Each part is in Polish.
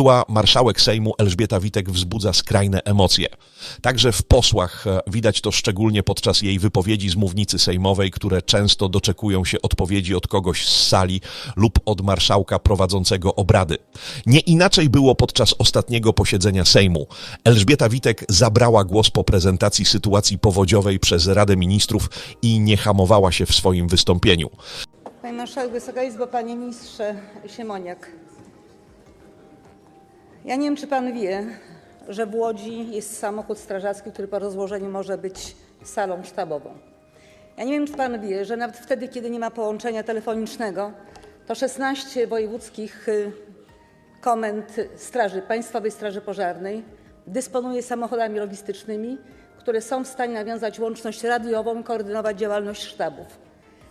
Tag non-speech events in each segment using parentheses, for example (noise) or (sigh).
była marszałek Sejmu Elżbieta Witek wzbudza skrajne emocje. Także w posłach e, widać to szczególnie podczas jej wypowiedzi z mównicy sejmowej, które często doczekują się odpowiedzi od kogoś z sali lub od marszałka prowadzącego obrady. Nie inaczej było podczas ostatniego posiedzenia Sejmu. Elżbieta Witek zabrała głos po prezentacji sytuacji powodziowej przez Radę Ministrów i nie hamowała się w swoim wystąpieniu. Pani Marszałek, Wysoka Izbo, Panie Ministrze Siemoniak. Ja nie wiem, czy Pan wie, że w Łodzi jest samochód strażacki, który po rozłożeniu może być salą sztabową. Ja nie wiem, czy Pan wie, że nawet wtedy, kiedy nie ma połączenia telefonicznego, to 16 wojewódzkich y, komend Straży Państwowej Straży Pożarnej dysponuje samochodami logistycznymi, które są w stanie nawiązać łączność radiową i koordynować działalność sztabów.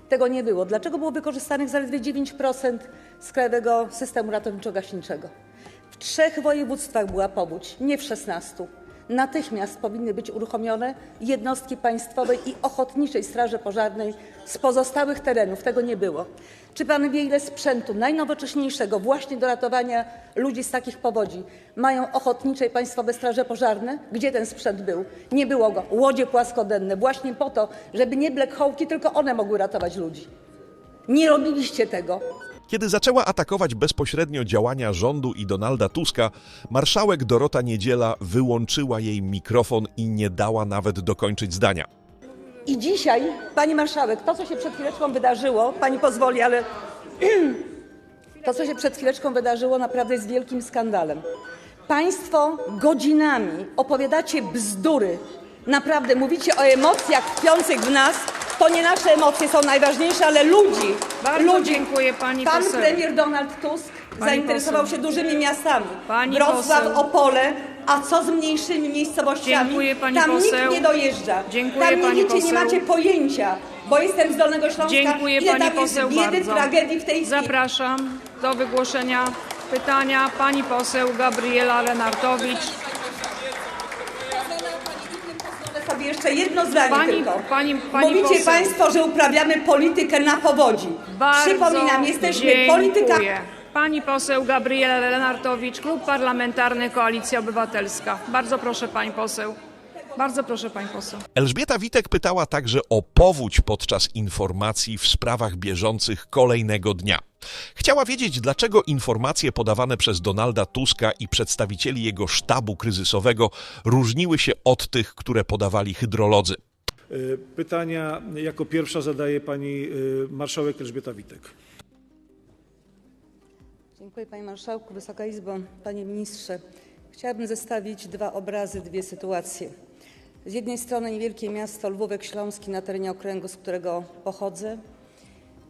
Tego nie było. Dlaczego było wykorzystanych zaledwie 9% z krajowego systemu ratowniczo-gaśniczego? W trzech województwach była powódź, nie w 16. Natychmiast powinny być uruchomione jednostki państwowej i ochotniczej straży pożarnej z pozostałych terenów. Tego nie było. Czy pan wie, ile sprzętu najnowocześniejszego właśnie do ratowania ludzi z takich powodzi mają ochotnicze i państwowe straże pożarne? Gdzie ten sprzęt był? Nie było go. Łodzie płaskodenne, właśnie po to, żeby nie Black Hawki, tylko one mogły ratować ludzi. Nie robiliście tego. Kiedy zaczęła atakować bezpośrednio działania rządu i Donalda Tuska, marszałek Dorota Niedziela wyłączyła jej mikrofon i nie dała nawet dokończyć zdania. I dzisiaj, pani marszałek, to co się przed chwileczką wydarzyło, pani pozwoli, ale (clears throat) to co się przed chwileczką wydarzyło naprawdę jest wielkim skandalem. Państwo godzinami opowiadacie bzdury. Naprawdę mówicie o emocjach tkwiących w nas. To nie nasze emocje są najważniejsze, ale ludzi. Bardzo ludzi. dziękuję, pani Pan poseł. premier Donald Tusk zainteresował poseł. się dużymi miastami. Pani Wrocław, poseł. Opole. A co z mniejszymi miejscowościami? Dziękuję, pani Tam poseł. nikt nie dojeżdża. Dziękuję, Tam nie pani wiecie, nie macie pojęcia, bo jestem z Dolnego Śląska. Dziękuję ile pani tam poseł jest biedy, bardzo. tragedii w tej chwili. Zapraszam do wygłoszenia pytania pani poseł Gabriela Lenartowicz. Jeszcze jedno zdanie Pani- tylko. pani- pani Mówicie poseł. Państwo, że uprawiamy politykę na powodzi. Bardzo Przypominam, jesteśmy dziękuję. polityka. Pani poseł Gabriela Lenartowicz, Klub Parlamentarny Koalicja Obywatelska. Bardzo proszę pani poseł. Bardzo proszę pani poseł. Elżbieta Witek pytała także o powódź podczas informacji w sprawach bieżących kolejnego dnia. Chciała wiedzieć, dlaczego informacje podawane przez Donalda Tuska i przedstawicieli jego sztabu kryzysowego różniły się od tych, które podawali hydrolodzy. Y, Pytania jako pierwsza zadaje pani y, marszałek Elżbieta Witek. Dziękuję Panie Marszałku, Wysoka Izbo, Panie Ministrze. Chciałabym zestawić dwa obrazy, dwie sytuacje. Z jednej strony niewielkie miasto Lwówek Śląski na terenie okręgu, z którego pochodzę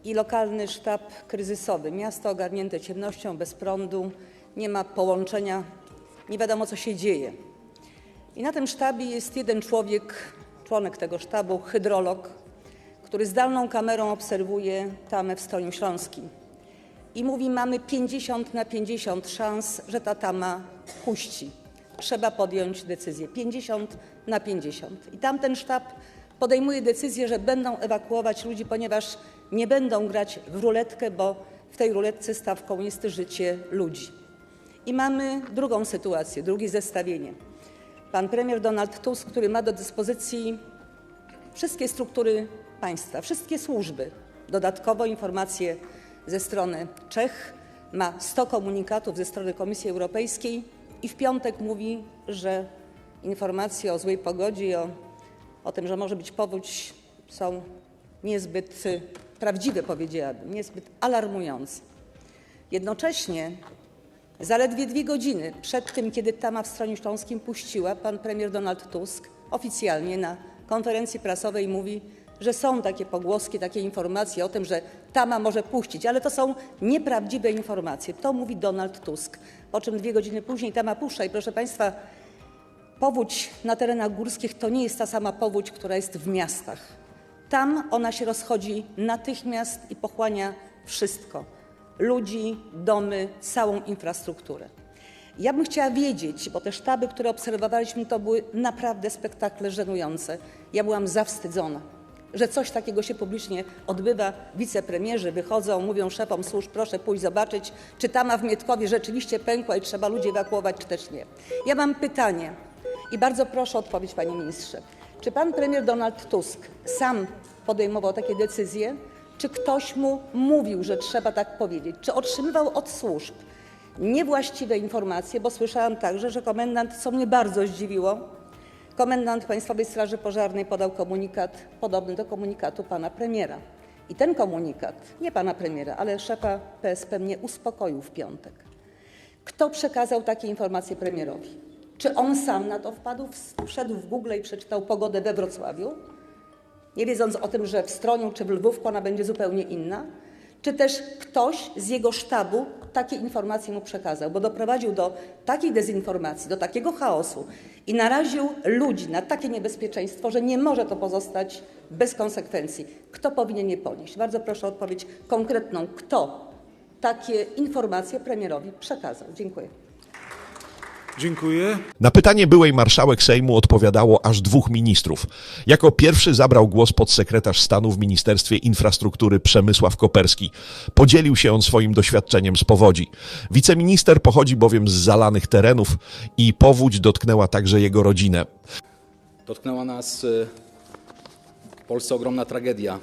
i lokalny sztab kryzysowy. Miasto ogarnięte ciemnością, bez prądu, nie ma połączenia, nie wiadomo co się dzieje. I na tym sztabie jest jeden człowiek, członek tego sztabu, hydrolog, który zdalną kamerą obserwuje tamę w Stoniu Śląskim i mówi, mamy 50 na 50 szans, że ta tama puści. Trzeba podjąć decyzję. 50 na 50. I tamten sztab podejmuje decyzję, że będą ewakuować ludzi, ponieważ nie będą grać w ruletkę, bo w tej ruletce stawką jest życie ludzi. I mamy drugą sytuację, drugie zestawienie. Pan premier Donald Tusk, który ma do dyspozycji wszystkie struktury państwa, wszystkie służby, dodatkowo informacje ze strony Czech, ma 100 komunikatów ze strony Komisji Europejskiej i w piątek mówi, że informacje o złej pogodzie i o, o tym, że może być powódź są niezbyt y, prawdziwe, powiedziałabym, niezbyt alarmujące. Jednocześnie Zaledwie dwie godziny przed tym, kiedy Tama w Stronie Śląskim puściła, pan premier Donald Tusk oficjalnie na konferencji prasowej mówi, że są takie pogłoski, takie informacje o tym, że Tama może puścić, ale to są nieprawdziwe informacje. To mówi Donald Tusk. Po czym dwie godziny później Tama puszcza i proszę państwa, powódź na terenach górskich to nie jest ta sama powódź, która jest w miastach. Tam ona się rozchodzi natychmiast i pochłania wszystko: ludzi, domy, całą infrastrukturę. Ja bym chciała wiedzieć, bo te sztaby, które obserwowaliśmy, to były naprawdę spektakle żenujące. Ja byłam zawstydzona. Że coś takiego się publicznie odbywa. Wicepremierzy wychodzą, mówią szefom służb, proszę pójść zobaczyć, czy tama w Mietkowie rzeczywiście pękła i trzeba ludzi ewakuować, czy też nie. Ja mam pytanie i bardzo proszę o odpowiedź, panie ministrze. Czy pan premier Donald Tusk sam podejmował takie decyzje, czy ktoś mu mówił, że trzeba tak powiedzieć? Czy otrzymywał od służb niewłaściwe informacje, bo słyszałam także, że komendant, co mnie bardzo zdziwiło, komendant Państwowej Straży Pożarnej podał komunikat podobny do komunikatu pana premiera. I ten komunikat, nie pana premiera, ale szefa PSP mnie uspokoił w piątek. Kto przekazał takie informacje premierowi? Czy on sam na to wpadł, wszedł w Google i przeczytał pogodę we Wrocławiu? nie wiedząc o tym, że w Stroniu czy w Lwówku ona będzie zupełnie inna? Czy też ktoś z jego sztabu takie informacje mu przekazał, bo doprowadził do takiej dezinformacji, do takiego chaosu i naraził ludzi na takie niebezpieczeństwo, że nie może to pozostać bez konsekwencji. Kto powinien je ponieść? Bardzo proszę o odpowiedź konkretną. Kto takie informacje premierowi przekazał? Dziękuję. Dziękuję. Na pytanie byłej marszałek Sejmu odpowiadało aż dwóch ministrów. Jako pierwszy zabrał głos podsekretarz stanu w Ministerstwie Infrastruktury Przemysław Koperski. Podzielił się on swoim doświadczeniem z powodzi. Wiceminister pochodzi bowiem z zalanych terenów i powódź dotknęła także jego rodzinę. Dotknęła nas y, w Polsce ogromna tragedia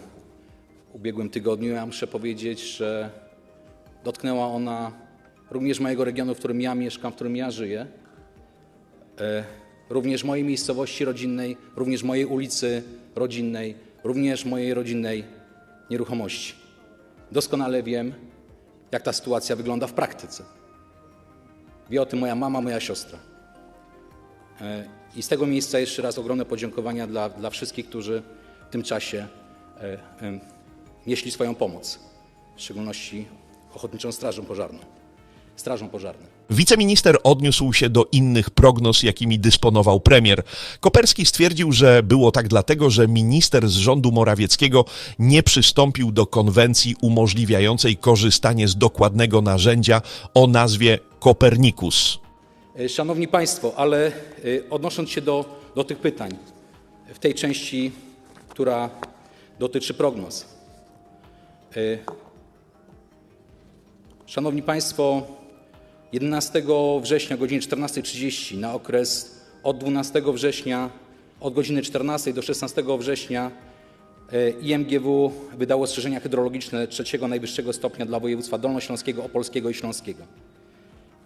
w ubiegłym tygodniu. Ja muszę powiedzieć, że dotknęła ona również mojego regionu, w którym ja mieszkam, w którym ja żyję, również mojej miejscowości rodzinnej, również mojej ulicy rodzinnej, również mojej rodzinnej nieruchomości. Doskonale wiem, jak ta sytuacja wygląda w praktyce. Wie o tym moja mama, moja siostra. E, I z tego miejsca jeszcze raz ogromne podziękowania dla, dla wszystkich, którzy w tym czasie e, e, nieśli swoją pomoc, w szczególności Ochotniczą Strażą Pożarną. Strażą Pożarną. Wiceminister odniósł się do innych prognoz, jakimi dysponował premier. Koperski stwierdził, że było tak dlatego, że minister z rządu Morawieckiego nie przystąpił do konwencji umożliwiającej korzystanie z dokładnego narzędzia o nazwie Kopernikus. E, Szanowni Państwo, ale e, odnosząc się do, do tych pytań, w tej części, która dotyczy prognoz. E, Szanowni Państwo, 11 września o godzinie 14.30 na okres od 12 września od godziny 14 do 16 września e, IMGW wydało ostrzeżenia hydrologiczne trzeciego najwyższego stopnia dla województwa dolnośląskiego, opolskiego i śląskiego.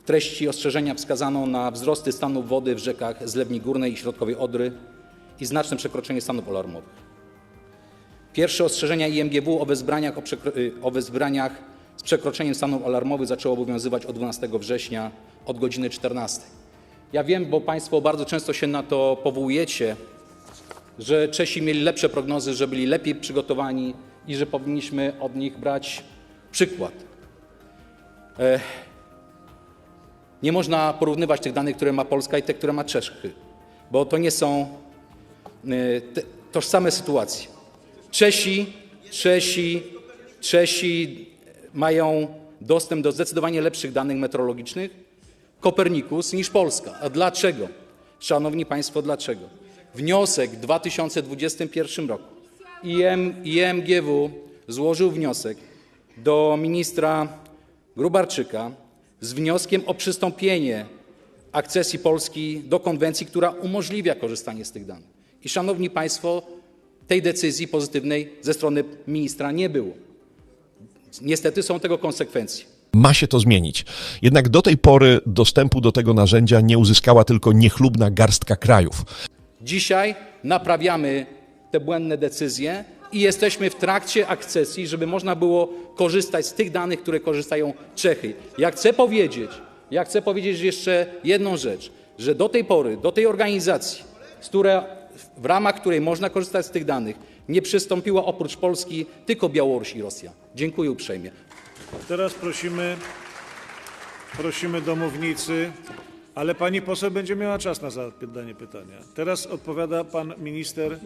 W treści ostrzeżenia wskazano na wzrosty stanów wody w rzekach Zlewni Górnej i Środkowej Odry i znaczne przekroczenie stanów alarmowych. Pierwsze ostrzeżenia IMGW o wezbraniach, o y, o wezbraniach z przekroczeniem stanów alarmowych zaczęło obowiązywać od 12 września od godziny 14. Ja wiem, bo Państwo bardzo często się na to powołujecie, że Czesi mieli lepsze prognozy, że byli lepiej przygotowani i że powinniśmy od nich brać przykład. Nie można porównywać tych danych, które ma Polska i te, które ma Czechy, bo to nie są te, tożsame sytuacje. Czesi, Czesi, Czesi mają dostęp do zdecydowanie lepszych danych meteorologicznych, Kopernikus, niż Polska. A dlaczego? Szanowni Państwo, dlaczego? Wniosek w 2021 roku IM, IMGW złożył wniosek do ministra Grubarczyka z wnioskiem o przystąpienie akcesji Polski do konwencji, która umożliwia korzystanie z tych danych. I szanowni Państwo, tej decyzji pozytywnej ze strony ministra nie było. Niestety są tego konsekwencje. Ma się to zmienić. Jednak do tej pory dostępu do tego narzędzia nie uzyskała tylko niechlubna garstka krajów. Dzisiaj naprawiamy te błędne decyzje i jesteśmy w trakcie akcesji, żeby można było korzystać z tych danych, które korzystają Czechy. Ja chcę powiedzieć, ja chcę powiedzieć jeszcze jedną rzecz, że do tej pory, do tej organizacji, z która, w ramach której można korzystać z tych danych, nie przystąpiła oprócz Polski tylko Białoruś i Rosja. Dziękuję uprzejmie. Teraz prosimy, prosimy do mównicy, ale pani poseł będzie miała czas na zadanie pytania. Teraz odpowiada pan minister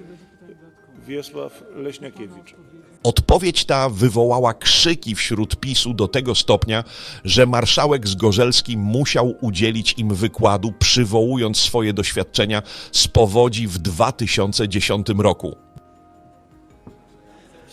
Wiesław Leśniakiewicz. Odpowiedź ta wywołała krzyki wśród PiSu do tego stopnia, że marszałek Zgorzelski musiał udzielić im wykładu, przywołując swoje doświadczenia z powodzi w 2010 roku.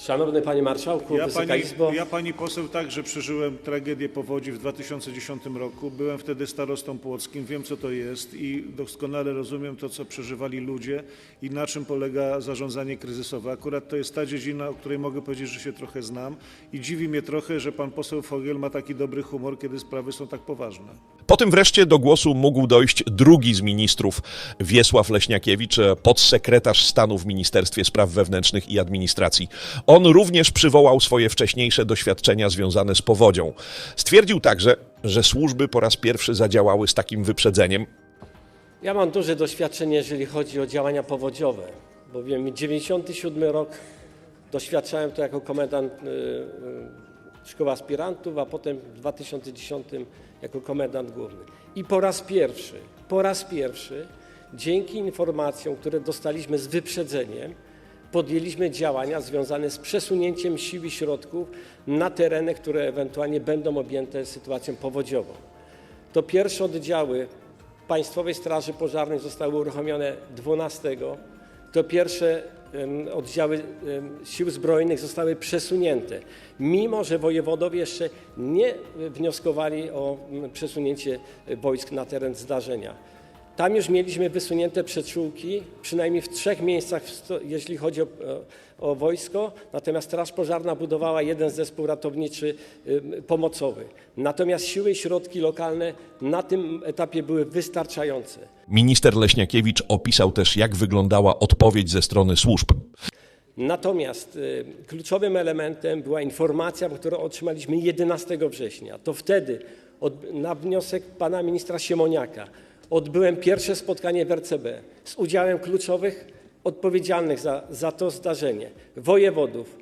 Szanowny Panie Marszałku, Ja Wysoka pani, Izbo. ja pani poseł także przeżyłem tragedię powodzi w 2010 roku. Byłem wtedy starostą płockim, wiem co to jest i doskonale rozumiem to, co przeżywali ludzie i na czym polega zarządzanie kryzysowe. Akurat to jest ta dziedzina, o której mogę powiedzieć, że się trochę znam i dziwi mnie trochę, że pan poseł Fogiel ma taki dobry humor, kiedy sprawy są tak poważne. Po tym wreszcie do głosu mógł dojść drugi z ministrów, Wiesław Leśniakiewicz, podsekretarz stanu w Ministerstwie Spraw Wewnętrznych i Administracji. On również przywołał swoje wcześniejsze doświadczenia związane z powodzią. Stwierdził także, że służby po raz pierwszy zadziałały z takim wyprzedzeniem. Ja mam duże doświadczenie, jeżeli chodzi o działania powodziowe, bowiem 97 rok doświadczałem to jako komendant y, y, szkoły aspirantów, a potem w 2010 jako komendant główny. I po raz pierwszy, po raz pierwszy, dzięki informacjom, które dostaliśmy z wyprzedzeniem, podjęliśmy działania związane z przesunięciem sił i środków na tereny, które ewentualnie będą objęte sytuacją powodziową. To pierwsze oddziały Państwowej Straży Pożarnej zostały uruchomione 12. To pierwsze oddziały Sił Zbrojnych zostały przesunięte, mimo że wojewodowie jeszcze nie wnioskowali o mm, przesunięcie wojsk na teren zdarzenia. Tam już mieliśmy wysunięte przyczółki, przynajmniej w trzech miejscach, jeśli chodzi o, o wojsko, natomiast Straż Pożarna budowała jeden zespół ratowniczy ym, pomocowy. Natomiast siły i środki lokalne na tym etapie były wystarczające. Minister Leśniakiewicz opisał też, jak wyglądała odpowiedź ze strony służb. Natomiast y, kluczowym elementem była informacja, którą otrzymaliśmy 11 września. To wtedy od, na wniosek pana ministra Siemoniaka odbyłem pierwsze spotkanie w RCB z udziałem kluczowych odpowiedzialnych za, to zdarzenie wojewodów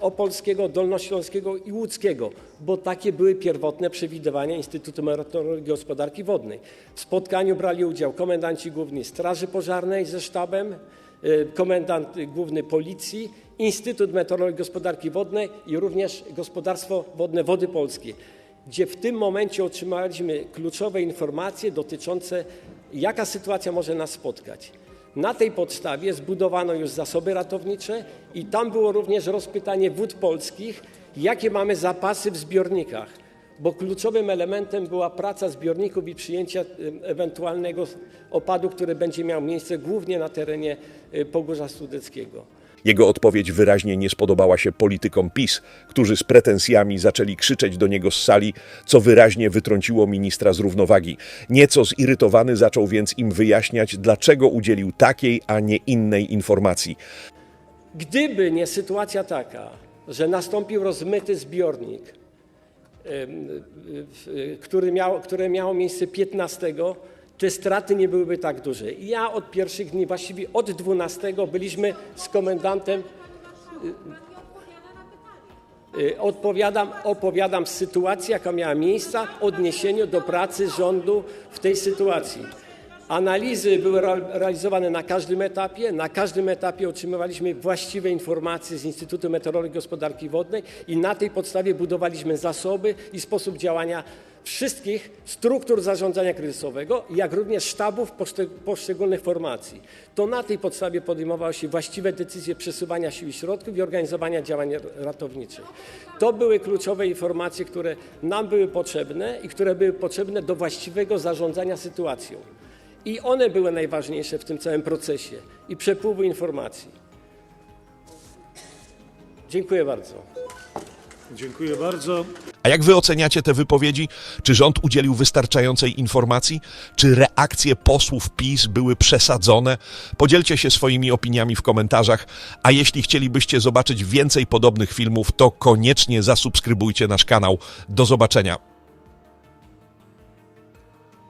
opolskiego, dolnośląskiego i łódzkiego, bo takie były pierwotne przewidywania Instytutu Meteorologii i Gospodarki Wodnej. W spotkaniu brali udział komendanci główni Straży Pożarnej ze sztabem, y, komendant główny Policji, Instytut Meteorologii i Gospodarki Wodnej i również Gospodarstwo Wodne Wody Polskie, gdzie w tym momencie otrzymaliśmy kluczowe informacje dotyczące, jaka sytuacja może nas spotkać. Na tej podstawie zbudowano już zasoby ratownicze i tam było również rozpytanie wód polskich, jakie mamy zapasy w zbiornikach, bo kluczowym elementem była praca zbiorników i przyjęcia y, ewentualnego opadu, który będzie miał miejsce głównie na terenie y, Pogórza Sudeckiego. Jego odpowiedź wyraźnie nie spodobała się politykom PiS, którzy z pretensjami zaczęli krzyczeć do niego z sali, co wyraźnie wytrąciło ministra z równowagi. Nieco zirytowany zaczął więc im wyjaśniać, dlaczego udzielił takiej, a nie innej informacji. Gdyby nie sytuacja taka, że nastąpił rozmyty zbiornik, który miał, które miało miejsce 15, te straty nie byłyby tak duże. Ja od pierwszych dni, właściwie od 12 byliśmy z komendantem. y, y, Odpowiadam, opowiadam sytuację, jaka miała miejsce odniesieniu do pracy rządu w tej sytuacji. Analizy były re- realizowane na każdym etapie. Na każdym etapie otrzymywaliśmy właściwe informacje z Instytutu Meteorologii i Gospodarki Wodnej i na tej podstawie budowaliśmy zasoby i sposób działania wszystkich struktur zarządzania kryzysowego, jak również sztabów poszczeg- poszczególnych formacji. To na tej podstawie podejmowały się właściwe decyzje przesuwania sił i środków i organizowania działań ratowniczych. To były kluczowe informacje, które nam były potrzebne i które były potrzebne do właściwego zarządzania sytuacją. I one były najważniejsze w tym całym procesie i przepływu informacji. Dziękuję bardzo. Dziękuję bardzo. A jak wy oceniacie te wypowiedzi? Czy rząd udzielił wystarczającej informacji? Czy reakcje posłów PiS były przesadzone? Podzielcie się swoimi opiniami w komentarzach, a jeśli chcielibyście zobaczyć więcej podobnych filmów, to koniecznie zasubskrybujcie nasz kanał. Do zobaczenia.